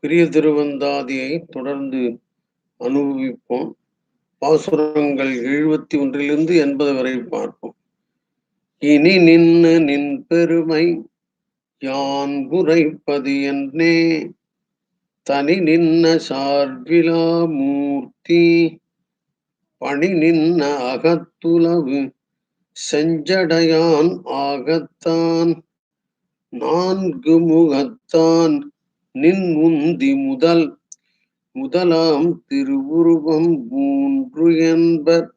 பெரிய திருவந்தாதியை தொடர்ந்து அனுபவிப்போம். பாசுரங்கள் எழுபத்தி ஒன்றிலிருந்து எண்பது வரை பார்ப்போம். இனி நின்று நின் பெருமை யான் குறைப்பது என்னே? தனி நின்ன சார்பிலா மூர்த்தி பணி நின்ன அகத்துலவு செஞ்சடையான் ஆகத்தான் நான்கு முகத்தான் நின் உந்தி முதல் முதலாம் திருவுருவம் மூன்று என்பர்.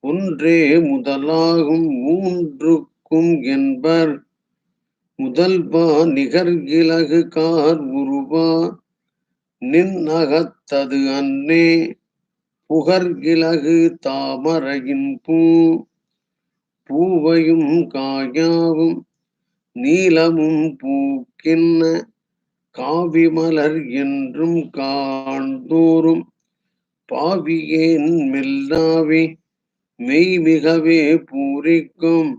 ஒன்றே முதலாகும் மூன்றுக்கும் என்பர். முதல்வா நிகர் இலகு கார் உருவா. நின் அகத்தது அன்னே. புகர் இலகு தாமரையின் பூ. பூவையும் காயாவும். நீலமும் பூக்கின்ன. காவி மலர் என்றும் காண்தோறும் பாவியேன் மெல்லாவே மெய்மிகவே பூரிக்கும்.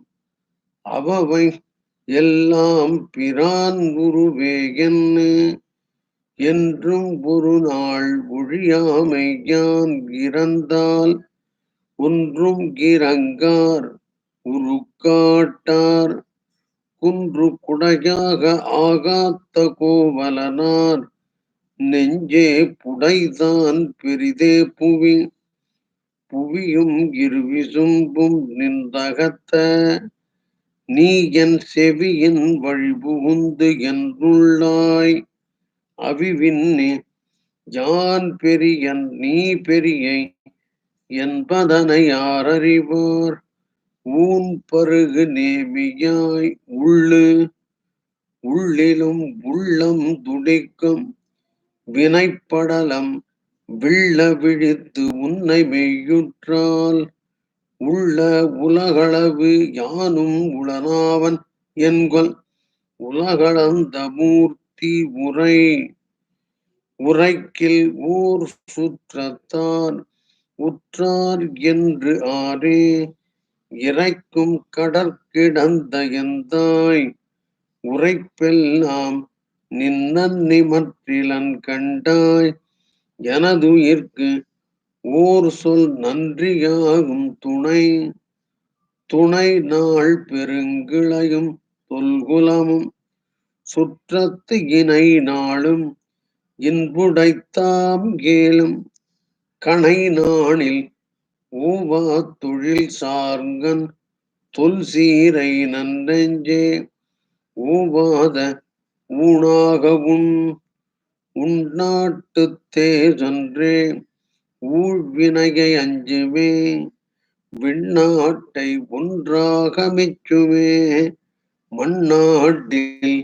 அவவை எல்லாம் பிரான் குருவே என்ன? என்றும் ஒரு நாள் ஒழியாமை யான் இறந்தால் ஒன்றும் இறங்கார் உருக்காட்டார். குன்று குடையாக ஆகாத்த கோவலனார். நெஞ்சே புடைதான் பெரிதே புவி. புவியும் இருவிசும்பும் நின்றகத்த. நீ என் செவியின் வழிபுகுந்து என்றுள்ளாய். அவிவின்னே யான் பெரியன் நீ பெரியை என்பதனை யாரறிவார்? ஊன் பருகு நேமியாய் உள்ளு. உள்ளிலும் உள்ளம் துடிக்கும் வினைப்படலம் விள்ள விழித்து உன்னை மெய்யுற்றால். உள்ள உலகளவு யானும் உளனாவன் என்கொல். உலகளந்த மூர்த்தி உரை. உரைக்கில் ஊர் சுற்றத்தார் உற்றார் என்று ஆரே. இறைக்கும் கடற்கிடந்த எந்தாய்? உரைப்பெல்லாம் நின்னன்னிமற்றிலன் கண்டாய். எனதுயிர்க்கு ஓர் சொல் நன்றியாகும் துணை. துணை நாள் பெருங்கிளையும் தொல்குலமும் சுற்றத்து இணை நாளும் இன்புடைத்தாம் கேளும். கணை நாணில் ஊவா தொழில் சார்ங்கன் தொல் சீரை நன்றெஞ்சே. ஊவாத ஊனாகவும் உன் உன்னாட்டு தேசன்றே ஊழ்வினையை அஞ்சுமே விண்ணாட்டை ஒன்றாக மிச்சுமே. மண்ணாட்டில்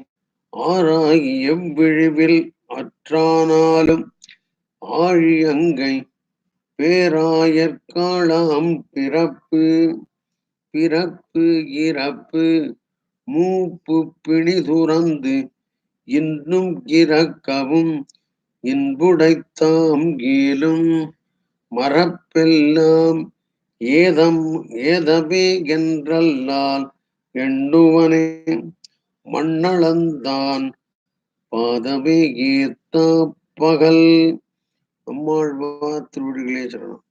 ஆராய் எவ்விழிவில் அற்றானாலும் ஆழியங்கை பேராயற்காளாம் பிறப்பு பிறப்பு இறப்பு மூப்பு பிணி துறந்து இன்னும் இறக்கவும் இன்புடைத்தாம் கீழும். மரப்பெல்லாம் ஏதம் ஏதவே என்றல்லால் எண்ணுவனே மண்ணளந்தான் பாதமே ஏத்தா பகல். நம்மாழ்வார் திருவடிகளே சரணம்